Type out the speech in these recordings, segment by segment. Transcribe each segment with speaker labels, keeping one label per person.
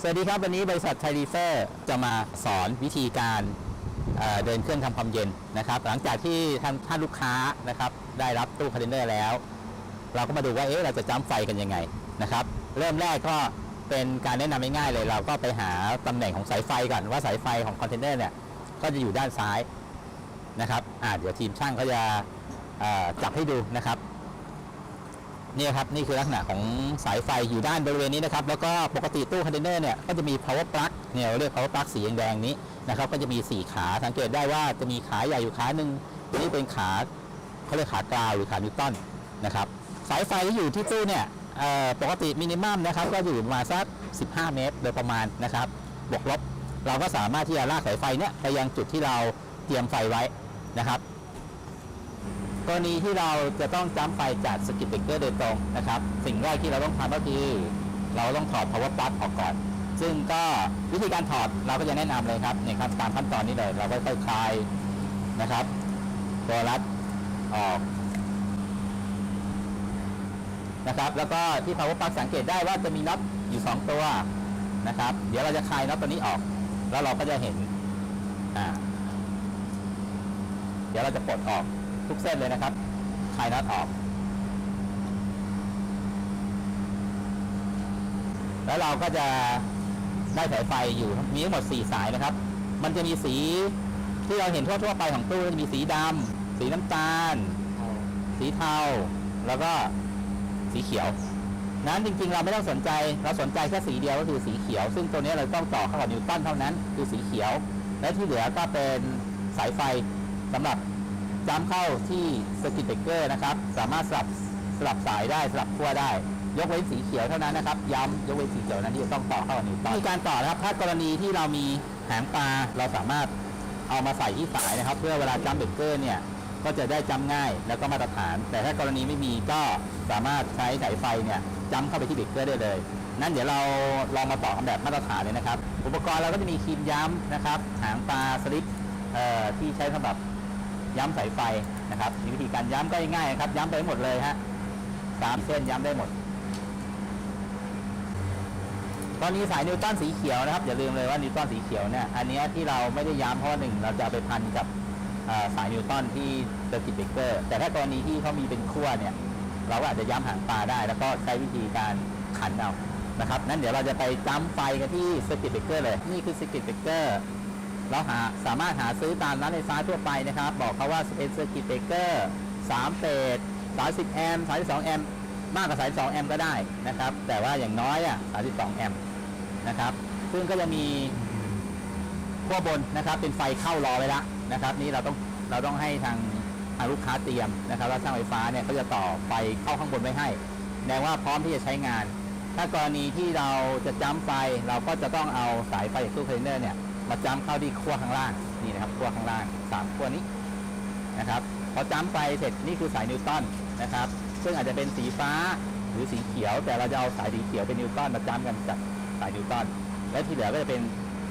Speaker 1: สวัสดีครับ วันนี้บริษัทไทรีเฟอร์จะมาสอนวิธีการเเดินเครื่องทำความเย็นนะครับ หลังจากที่ท่านท่านลูกค้านะครับ ได้รับตู้คอนเทนเนอร์แล้ว เราก็มาดูว่าเอ๊ะเราจะจ้ำไฟกันยังไงนะครับ เริ่มแรกก็เป็นการแนะนำง่ายๆเลย เราก็ไปหาตำแหน่งของสายไฟก่อนว่าสายไฟของคอนเทนเนอร์เนี่ยก็จะอยู่ด้านซ้ายนะครับอ่าเดี๋ยวทีมช่างเขาจะจับให้ดูนะครับ นี่ครับนี่คือลักษณะของสายไฟอยู่ด้านบริเวณนี้นะครับแล้วก็ปกติตู้คอนเทนเนอร์เนี่ยก็จะมี power plug เนี่ยเราเรียก power plug สีแดงๆนี้นะครับก็จะมี 4 ขาสังเกตได้ว่าจะมีขาใหญ่อยู่ขาหนึ่งนี่เป็นขาเขาเรียกขากราวหรือขานิวตันนะครับสายไฟที่อยู่ที่ตู้เนี่ยปกติมินิมัมนะครับก็อยู่ประมาณสัก 15 เมตร โดยประมาณนะครับบวกลบเราก็สามารถที่จะลากสายไฟเนี่ยไปยังจุดที่เราเตรียมไฟไว้นะครับ กรณีที่เราจะต้องจ้ำไฟจากสกิปเบรกเกอร์โดยตรงนะครับ สิ่งแรกที่เราต้องทำก็คือ เราต้องถอด power plug ออกก่อน ซึ่งก็วิธีการถอดเราก็จะแนะนำเลยครับเนี่ยครับตามขั้นตอนนี้เลยเราก็ค่อยๆคลายนะครับ ตัวรัดออกนะครับแล้วก็ที่ power plug สังเกตได้ว่าจะมีน็อตอยู่ 2 ตัวนะครับ เดี๋ยวเราจะคลายน็อตตัวนี้ออก แล้วเราก็จะเห็นอ่าเดี๋ยวเราจะปลดออก ทุกเส้นเลยนะครับคลายน็อตออก แล้วเราก็จะได้สายไฟอยู่มีทั้งหมด 4 สายนะครับ มันจะมีสีที่เราเห็นทั่วๆไปของตู้จะมีสีดำสีน้ำตาล สีเทา แล้วก็สีเขียว นั้นจริงๆ เราไม่ต้องสนใจ เราสนใจแค่สีเดียวก็คือสีเขียว ซึ่งตัวนี้เราต้องต่อเข้ากับนิวตันเท่านั้น คือสีเขียว และที่เหลือก็เป็นสายไฟสำหรับ จ้ำเข้าที่สกิตเบรกเกอร์นะครับ สามารถสลับสลับสายได้สลับขั้วได้ ยกเว้นสีเขียวเท่านั้นนะครับ ย้ำยกเว้นสีเขียวนั้นที่จะต้องต่อเข้ากับนิวตันมีการต่อนะครับถ้ากรณีที่เรามีหางปลาเราสามารถเอามาใส่ที่สายนะครับ เพื่อเวลาจำเบรกเกอร์เนี่ยก็จะได้จ้ำง่ายแล้วก็มาตรฐาน แต่ถ้ากรณีไม่มีก็สามารถใช้สายไฟเนี่ยจ้ำเข้าไปที่เบรกเกอร์ได้เลย นั่นเดี๋ยวเราลองมาต่อกันแบบมาตรฐานเลยนะครับ อุปกรณ์เราก็จะมีครีมย้ำนะครับ หางปลาสลิปเอ่อที่ใช้สำหรับ ย้ำสายไฟนะครับมีวิธีการย้ำก็ง่ายๆครับ ย้ำไปหมดเลยฮะสามเส้นย้ำได้หมด ตอนนี้สายนิวตันสีเขียวนะครับ อย่าลืมเลยว่านิวตันสีเขียวเนี่ยอันนี้ที่เราไม่ได้ย้ำเพราะหนึ่งเราจะไปพันกับสายนิวตันที่เซอร์กิตเบรกเกอร์แต่ถ้ากรณีที่เขามีเป็นขั้วเนี่ย เราก็อาจจะย้ำหางปลาได้ แล้วก็ใช้วิธีการขันเอานะครับนั้นเดี๋ยวเราจะไปจ้ำไฟกันที่เซอร์กิตเบรกเกอร์เลย นี่คือเซอร์กิตเบรกเกอร์ เราหาสามารถหาซื้อตามร้านไฟฟ้าทั่วไปนะครับ บอกเขาว่าเป็นเซอร์กิตเบรกเกอร์3เฟส30 แอมป์32 แอมป์มากกว่า 32 แอมป์ก็ได้นะครับ แต่ว่าอย่างน้อยอะ32 แอมป์นะครับ ซึ่งก็จะมีขั้วบนนะครับ เป็นไฟเข้ารอไว้แล้วนะครับ นี่เราต้องเราต้องให้ทางทางลูกค้าเตรียมนะครับแล้วช่างไฟฟ้าเนี่ยเขาจะต่อไฟเข้าข้างบนไว้ให้แสดงว่าพร้อมที่จะใช้งาน ถ้ากรณีที่เราจะจ้ำไฟเราก็จะต้องเอาสายไฟจากตู้คอนเทนเนอร์เนี่ย มาจ้ำเข้าที่ขั้วข้างล่างนี่นะครับขั้วข้างล่างสามขั้วนี้นะครับพอจ้ำไปเสร็จนี่คือสายนิวตันนะครับ ซึ่งอาจจะเป็นสีฟ้าหรือสีเขียว แต่เราจะเอาสายสีเขียวเป็นนิวตันมาจ้ำกันจากสายนิวตันและที่เหลือก็จะเป็น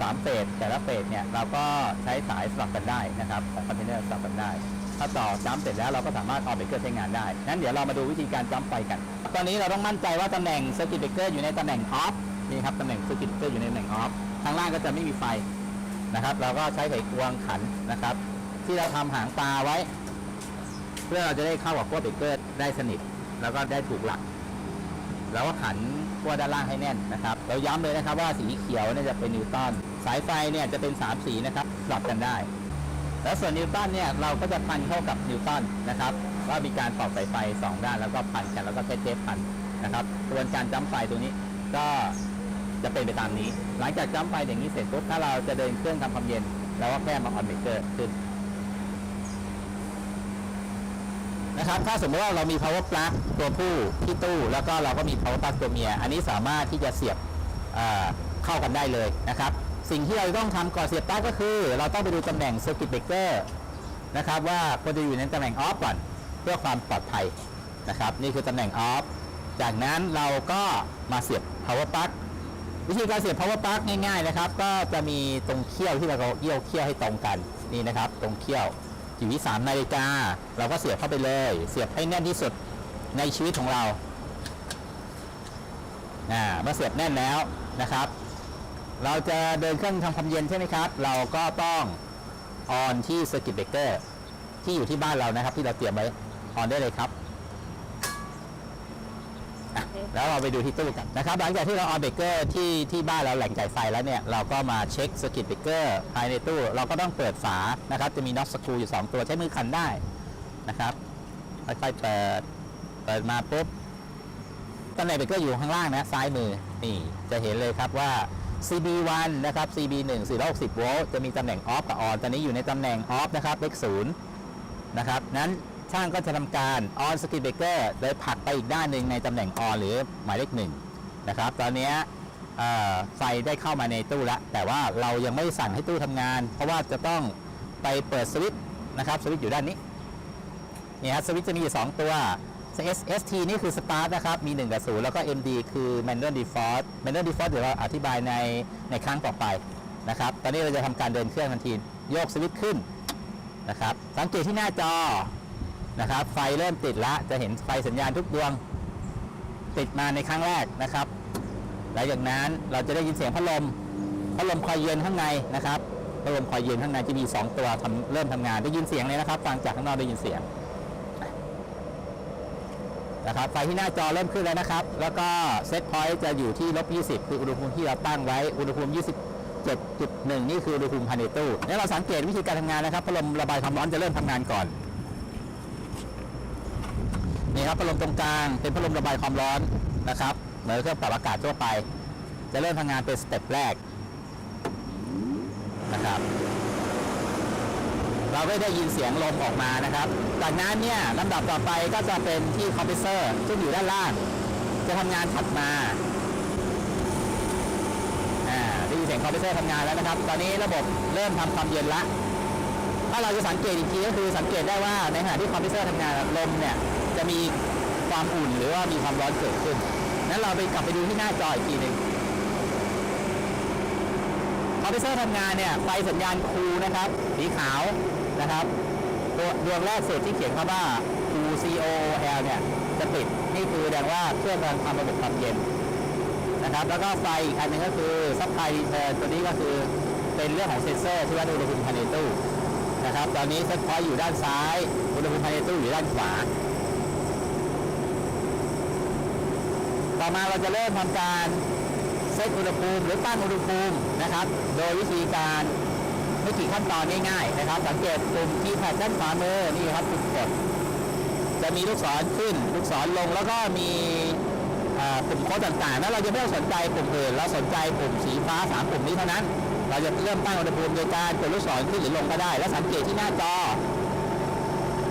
Speaker 1: สามเฟสแต่ละเฟสเนี่ยเราก็ใช้สายสลับกันได้นะครับคอนเทนเนอร์สลับกันได้ ถ้าต่อจ้ำเสร็จแล้วเราก็สามารถเอาเบรกเกอร์ใช้งานได้งั้นเดี๋ยวเรามาดูวิธีการจ้ำไฟกัน ตอนนี้เราต้องมั่นใจว่าตำแหน่งเซอร์กิตเบรกเกอร์อยู่ในตำแหน่งออฟนี่ครับตำแหน่งเซอร์กิตเบรกเกอร์อยู่ในตำแหน่งออฟข้างล่างก็จะไม่มีไฟ นะครับ เราก็ใช้ไขควงขันนะครับ ที่เราทำหางปลาไว้ เพื่อเราจะได้เข้ากับขั้วเบรกเกอร์ได้สนิท แล้วก็ได้ถูกหลักแล้วก็ขันขั้วด้านล่างให้แน่นนะครับ เราย้ำเลยนะครับว่าสีเขียวเนี่ยจะเป็นนิวตันสายไฟเนี่ยจะเป็น 3 สีนะครับสลับกันได้ แล้วส่วนนิวตันเนี่ยเราก็จะพันเข้ากับนิวตันนะครับว่ามีการต่อสายไฟ 2 ด้านแล้วก็พันกันแล้วก็เทปพันนะครับกระบวนการจ้ำไฟตัวนี้ก็ จะเป็นไปตามนี้ หลังจากจ้ำไฟอย่างนี้เสร็จปุ๊บถ้าเราจะเดินเครื่องทำความเย็นเราก็แค่มาออนเบรกเกอร์ขึ้นนะครับถ้าสมมติว่าเรามี power plug ตัวผู้ที่ตู้แล้วก็เราก็มี power plug ตัวเมีย อันนี้สามารถที่จะเสียบเเข้ากันได้เลยนะครับ สิ่งที่เราต้องทำก่อนเสียบปลั๊กก็คือ เราต้องไปดูตำแหน่ง circuit breaker นะครับว่าควรจะอยู่ในตำแหน่ง off ก่อนเพื่อความปลอดภัยนะครับ นี่คือตำแหน่ง off จากนั้นเราก็มาเสียบ power plug วิธีการเสียบ power plug ง่ายๆนะครับ ก็จะมีตรงเขี้ยวที่เราเยี่ยวเขี้ยวให้ตรงกันนี่นะครับ ตรงเขี้ยวอยู่ที่3นาฬิกาเราก็เสียบเข้าไปเลย เสียบให้แน่นที่สุดในชีวิตของเราอ่าเมื่อเสียบแน่นแล้วนะครับ เราจะเดินเครื่องทำความเย็นใช่ไหมครับ เราก็ต้องออนที่สกิ t เบเกอร์ที่อยู่ที่บ้านเรานะครับ ที่เราเตรียมไว้ออนได้เลยครับ แล้วเราไปดูที่ตู้กันนะครับหลังจากที่เราออนเบเกอร์ที่ที่บ้านเราแหล่งจ่ายไฟแล้วเนี่ยเราก็มาเช็คสกิ t เบเกอร์ภายในตู้ เราก็ต้องเปิดฝานะครับจะมีน็อตสกรูอยู่ 2 ตัวใช้มือคันได้นะครับค่อยๆเปิดเปิดมาปุ๊บตำแหน่งเบรกเกอร์อยู่ข้างล่างนะซ้ายมือนี่จะเห็นเลยครับว่า CB1 นะครับ CB1 460โวลต์จะมีตำแหน่งออฟกับออนตอนนี้อยู่ในตำแหน่งออฟนะครับเลขศูนย์นะครับนั้น ช่างก็จะทำการออนสกิ t เบเกอร์โดยผลักไปอีกด้านหนึ่งในตำแหน่งออนหรือหมายเลขหนึ่งนะครับ ตอนนี้ไฟได้เข้ามาในตู้แล้ว แต่ว่าเรายังไม่สั่งให้ตู้ทำงาน เพราะว่าจะต้องไปเปิดสวิตช์นะครับสวิตช์อยู่ด้านนี้นี่ครับสวิตช์จะมีอยู่สองตัว S ST นี่คือ Start นะครับ มี 1 กับ 0 แล้วก็ MD คือ Manual Default Manual Default เดี๋ยวเราอธิบายในในครั้งต่อไปนะครับ ตอนนี้เราจะทำการเดินเครื่องทันที โยกสวิตช์ขึ้นนะครับ สังเกตที่หน้าจอ นะครับ ไฟเริ่มติดละจะเห็นไฟสัญญาณทุกดวง ติดมาในครั้งแรกนะครับหลังจากนั้นเราจะได้ยินเสียงพัดลมพัดลมคอยเย็นข้างในนะครับพัดลมคอยเย็นข้างในจะมี 2 ตัวทำเริ่มทำงานได้ยินเสียงเลยนะครับ ฟังจากข้างนอกได้ยินเสียงนะครับไฟที่หน้าจอเริ่มขึ้นแล้วนะครับ แล้วก็เซตพอยต์จะอยู่ที่ลบ 20 คืออุณหภูมิที่เราตั้งไว้ อุณหภูมิ 27.1 นี่คืออุณหภูมิภายในตู้ แล้วเราสังเกตวิธีการทำงานนะครับ พัดลมระบายความร้อนจะเริ่มทำงานก่อน นี่ครับพัดลมตรงกลางเป็นพัดลมระบายความร้อนนะครับเหมือนเครื่องปรับอากาศทั่วไป จะเริ่มทำงานเป็นสเต็ปแรกนะครับเราก็ได้ยินเสียงลมออกมานะครับ จากนั้นเนี่ยลำดับต่อไปก็จะเป็นที่คอมเพรสเซอร์ซึ่งอยู่ด้านล่าง จะทำงานถัดมาอ่าได้ยินเสียงคอมเพรสเซอร์ทำงานแล้วนะครับ ตอนนี้ระบบเริ่มทำความเย็นละถ้าเราจะสังเกตอีกทีก็คือสังเกตได้ว่าในขณะที่คอมเพรสเซอร์ทำงานลมเนี่ย จะมีความอุ่นหรือว่ามีความร้อนเกิดขึ้น นั้นเราไปกลับไปดูที่หน้าจออีกทีหนึ่งคอมเพรสเซอร์ทำงานเนี่ยไฟสัญญาณครูนะครับ สีขาวนะครับตัวดวงแรกสุดที่เขียนคำว่า Q C O L เนี่ยจะติดนี่คือแสดงว่าเครื่องกำลังทำระบบความเย็นนะครับ แล้วก็ไฟอีกอันหนึ่งก็คือซับไพรีเทิร์นตัวนี้ก็คือเป็นเรื่องของเซ็นเซอร์ที่วัดอุณหภูมิภายในตู้นะครับ ตอนนี้เซ็ตพอยต์อยู่ด้านซ้าย อุณหภูมิภายในตู้อยู่ด้านขวา ต่อมาเราจะเริ่มทำการเซตอุณหภูมิหรือตั้งอุณหภูมินะครับ โดยวิธีการไม่กี่ขั้นตอนง่ายๆนะครับ สังเกตปุ่มคีย์แพดด้านขวามือนี่ครับปุ่มกดจะมีลูกศรขึ้น ลูกศรลงแล้วก็มีปุ่มโค้ดต่างๆ แล้วเราจะไม่ต้องสนใจปุ่มอื่น เราสนใจปุ่มสีฟ้าสามปุ่มนี้เท่านั้น เราจะเริ่มตั้งอุณหภูมิโดยการกดลูกศรขึ้นหรือลงก็ได้ แล้วสังเกตที่หน้าจอ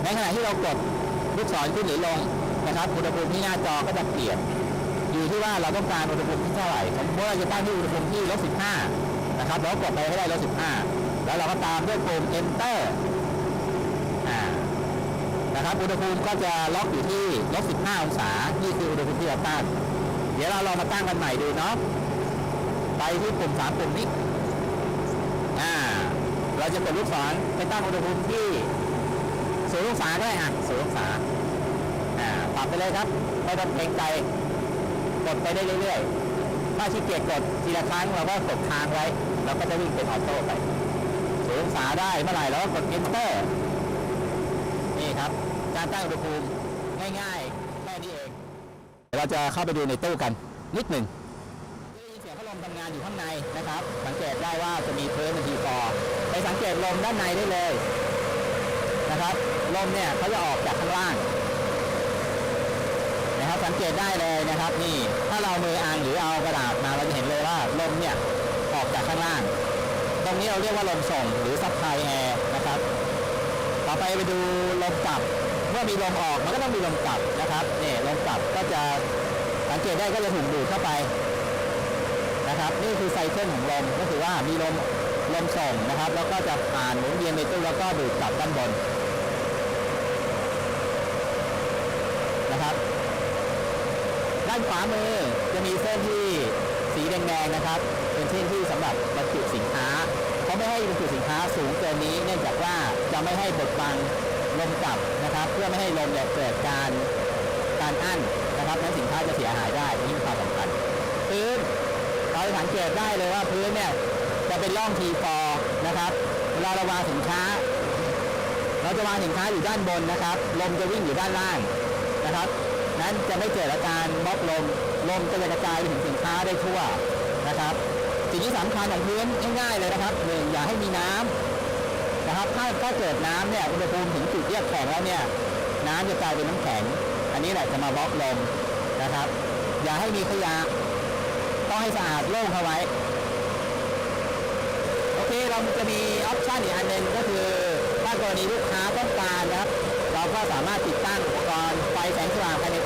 Speaker 1: ในขณะที่เรากดลูกศรขึ้นหรือลงนะครับ อุณหภูมิที่หน้าจอก็จะเปลี่ยน ที่ว่าเราต้องการอุณหภูมิที่เท่าไหร่สมมติว่าจะตั้งที่อุณหภูมิที่ลบ15นะครับเราก็กดไปให้ได้ลบ15 แล้วเราก็ตามด้วยปุ่ม enter อ่านะครับอุณหภูมิก็จะล็อกอยู่ที่ลบ15องศานี่คืออุณหภูมิที่เราตั้งเดี๋ยวเราลองมาตั้งกันใหม่ดูเนาะไปที่ปุ่มสามปุ่มนี้อ่าเราจะกดลูกศรไปตั้งอุณหภูมิที่ศูนย์องศาได้อะศูนย์องศาอ่าปรับไปเลยครับไม่ต้องเกรงใจ กดไปได้เรื่อยๆ ถ้าขี้เกียจกดทีละครั้งเราก็กดค้างไว้ เราก็จะวิ่งเป็นออโต้ไปศูนย์องศาได้เมื่อไหร่เราก็กด enter นี่ครับ การตั้งอุณหภูมิง่ายๆ แค่นี้เอง เราจะเข้าไปดูในตู้กันนิดหนึ่งได้ยินเสียงพัดลมทำงานอยู่ข้างในนะครับ สังเกตได้ว่าจะมีเพิร์มทีฟอร์ไปสังเกตลมด้านในได้เลยนะครับ ลมเนี่ยเขาจะออกจากข้างล่างนะครับสัง เกตได้เลยนะครับ นี่ถ้าเรามืออังหรือเอากระดาษมาเราจะเห็นเลยว่าลมเนี่ยออกจากข้างล่าง ตรงนี้เราเรียกว่าลมส่งหรือซับไพแอร์นะครับต่อไปไปดูลมกลับ เมื่อมีลมออกมันก็ต้องมีลมกลับนะครับนี่ลมกลับก็จะสังเกตได้ก็จะถูกดูดเข้าไปนะครับ นี่คือไซเคิลของลมก็คือว่ามีลมลมส่งนะครับ แล้วก็จะผ่านหมุนเวียนในตู้แล้วก็ดูดกลับด้านบนนะครับ ด้านขวามือจะมีเส้นที่สีแดงๆนะครับ เป็นเส้นที่สำหรับบรรจุสินค้าเขาไม่ให้บรรจุสินค้าสูงเกินนี้ เนื่องจากว่าจะไม่ให้บดบังลมกลับนะครับ เพื่อไม่ให้ลมเนี่ยเกิดการการอั้นนะครับนั้นสินค้าจะเสียหายได้นี่มีความสำคัญพื้นเราสังเกเกิดได้เลยว่าพื้นเนี่ยจะเป็นร่องทีฟอนะครับเวลาเราวางสินค้า เราจะวางสินค้าอยู่ด้านบนนะครับ ลมจะวิ่งอยู่ด้านล่างนะครับ นั้นจะไม่เกิดอาการบล็อกลม ลมจะกระจายไปถึงสินค้าได้ทั่วนะครับ สิ่งที่สำคัญของพื้นง่ายๆเลยนะครับหนึ่งอย่าให้มีน้ำนะครับถ้าถ้าเกิดน้ำเนี่ยอุณหภูมิถึงจุดเยือกแข็งแล้วเนี่ยน้ำจะกลายเป็นน้ำแข็ง อันนี้แหละจะมาบล็อกลมนะครับ อย่าให้มีขยะต้องให้สะอาดโล่งเข้าไว้ โอเคเราจะมีออปชันอีกอันหนึ่งก็คือถ้ากรณีลูกค้าต้องการนะครับ เราก็สามารถติดตั้งอุปกรณ์ไฟแสงสว่างภายใน